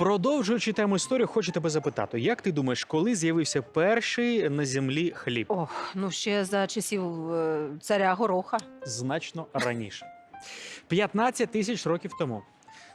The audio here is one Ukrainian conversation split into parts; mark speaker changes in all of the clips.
Speaker 1: Продовжуючи тему історії, хочу тебе запитати, як ти думаєш, коли з'явився перший на землі хліб?
Speaker 2: Ох, ну ще за часів е, царя Гороха.
Speaker 1: Значно раніше. 15 тисяч років тому.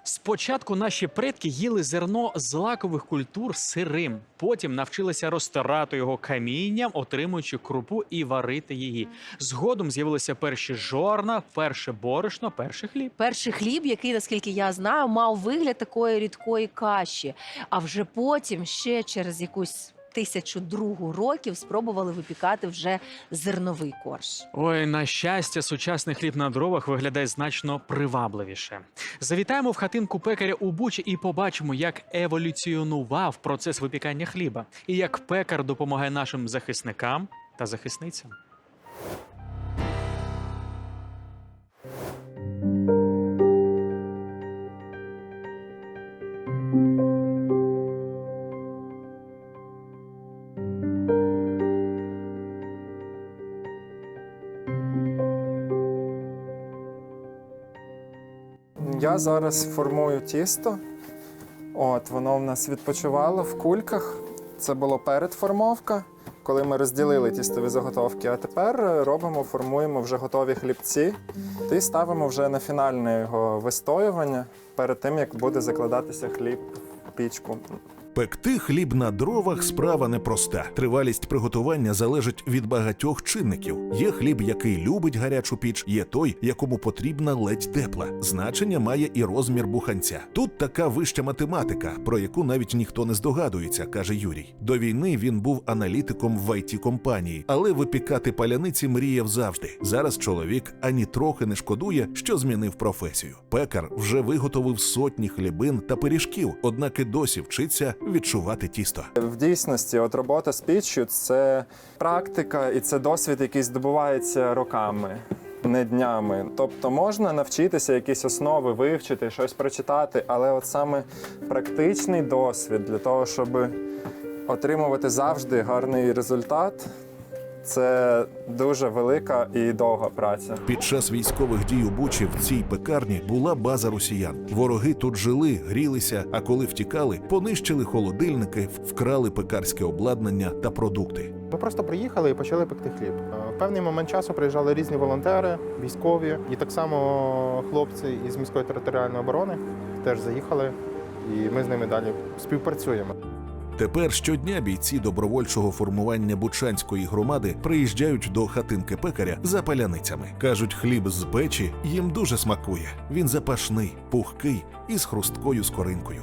Speaker 1: Спочатку наші предки їли зерно з лакових культур сирим, потім навчилися розтирати його камінням, отримуючи крупу і варити її. Згодом з'явилися перші жорна, перше борошно, перший хліб.
Speaker 2: Перший хліб, який, наскільки я знаю, мав вигляд такої рідкої каші. А вже потім, ще через якусь тисячу другу років, спробували випікати вже зерновий корж.
Speaker 1: Ой, на щастя, сучасний хліб на дровах виглядає значно привабливіше. Завітаємо в хатинку пекаря у Бучі і побачимо, як еволюціонував процес випікання хліба і як пекар допомагає нашим захисникам та захисницям.
Speaker 3: Я зараз формую тісто. От, воно в нас відпочивало в кульках. Це було передформовка, коли ми розділили тістові заготовки. А тепер е, робимо, формуємо вже готові хлібці і ставимо вже на фінальне його вистоювання перед тим, як буде закладатися хліб в пічку.
Speaker 4: Пекти хліб на дровах справа непроста. Тривалість приготування залежить від багатьох чинників. Є хліб, який любить гарячу піч, є той, якому потрібна ледь тепла. Значення має і розмір буханця. Тут така вища математика, про яку навіть ніхто не здогадується, каже Юрій. До війни він був аналітиком в it компанії, але випікати паляниці мріяв завжди. Зараз чоловік ані трохи не шкодує, що змінив професію. Пекар вже виготовив сотні хлібин та пиріжків, однак і досі вчиться відчувати тісто.
Speaker 3: В дійсності, от робота з піччю це практика і це досвід, який здобувається роками. Не днями. Тобто можна навчитися якісь основи, вивчити, щось прочитати, але от саме практичний досвід для того, щоб отримувати завжди гарний результат, це дуже велика і довга праця.
Speaker 4: Під час військових дій у Бучі в цій пекарні була база росіян. Вороги тут жили, грілися, а коли втікали, понищили холодильники, вкрали пекарське обладнання та продукти.
Speaker 5: Ми просто приїхали і почали пекти хліб. Е, В певний момент часу приїжджали різні волонтери, військові, і так само хлопці із міської територіальної оборони теж заїхали, і ми з ними далі співпрацюємо.
Speaker 4: Тепер щодня бійці добровольчого формування Бучанської громади приїжджають до хатинки пекаря за паляницями. кажуть, хліб з печі їм дуже смакує. Він запашний, пухкий і з хрусткою скоринкою.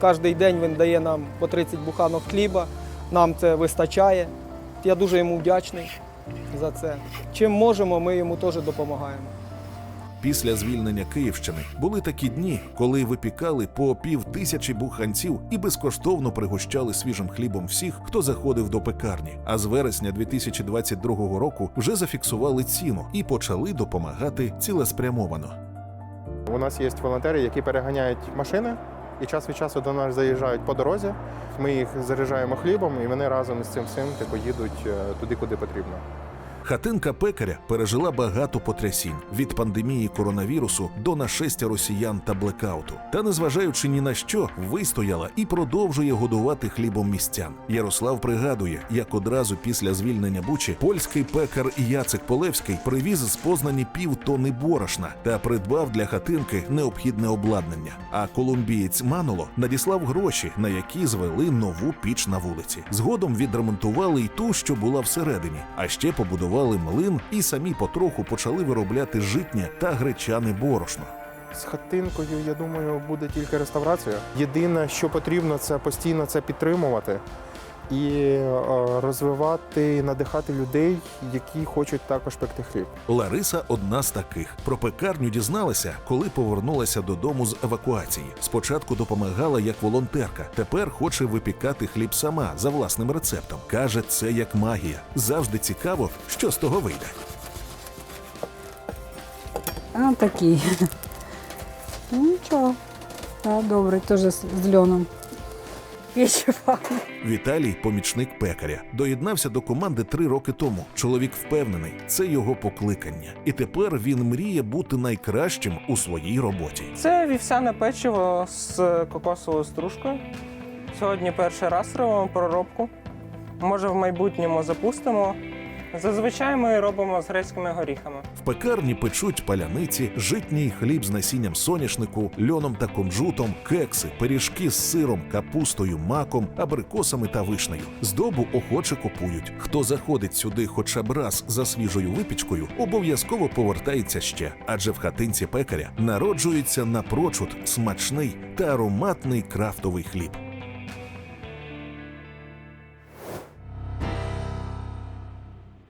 Speaker 6: Кожний день він дає нам по 30 буханок хліба. Нам це вистачає. Я дуже йому вдячний за це. Чим можемо, ми йому теж допомагаємо.
Speaker 4: Після звільнення Київщини були такі дні, коли випікали по пів тисячі буханців і безкоштовно пригощали свіжим хлібом всіх, хто заходив до пекарні. А з вересня 2022 року вже зафіксували ціну і почали допомагати цілеспрямовано.
Speaker 5: У нас є волонтери, які переганяють машини і час від часу до нас заїжджають по дорозі. Ми їх заряджаємо хлібом, і вони разом з цим всім типу, їдуть е, туди, куди потрібно.
Speaker 4: Хатинка пекаря пережила багато потрясінь від пандемії коронавірусу до нашестя росіян та блекауту. Та незважаючи ні на що, вистояла і продовжує годувати хлібом містян. Ярослав пригадує, як одразу після звільнення Бучі польський пекар Яцек Полевський привіз з Познані пів тони борошна та придбав для хатинки необхідне обладнання. А колумбієць Маноло надіслав гроші, на які звели нову піч на вулиці. Згодом відремонтували й ту, що була всередині, а ще побудували млин і самі потроху почали виробляти житнє та гречане борошно.
Speaker 5: З хатинкою, я думаю, буде тільки реставрація. Єдине, що потрібно, це постійно це підтримувати і е, розвивати, надихати людей, які хочуть також пекти хліб.
Speaker 4: Лариса одна з таких. Про пекарню дізналася, коли повернулася додому з евакуації. Спочатку допомагала як волонтерка, тепер хоче випікати хліб сама за власним рецептом. Каже, це як магія. Завжди цікаво, що з того вийде.
Speaker 7: А, такий. Ну, нічого. Добре, теж з з льоном. Печі.
Speaker 4: Віталій, помічник пекаря, доєднався до команди три роки тому. Чоловік впевнений, це його покликання, і тепер він мріє бути найкращим у своїй роботі.
Speaker 8: Це вівсяне печиво з кокосовою стружкою. Сьогодні перший раз робимо проробку. Може, в майбутньому запустимо. Зазвичай ми робимо з грецькими горіхами.
Speaker 4: В пекарні печуть паляниці, житній хліб з насінням соняшнику, льоном та кунжутом, кекси, пиріжки з сиром, капустою, маком, абрикосами та вишнею. Здобу охоче купують. Хто заходить сюди хоча б раз за свіжою випічкою, обов'язково повертається ще, адже в хатинці пекаря народжується напрочуд смачний та ароматний крафтовий хліб.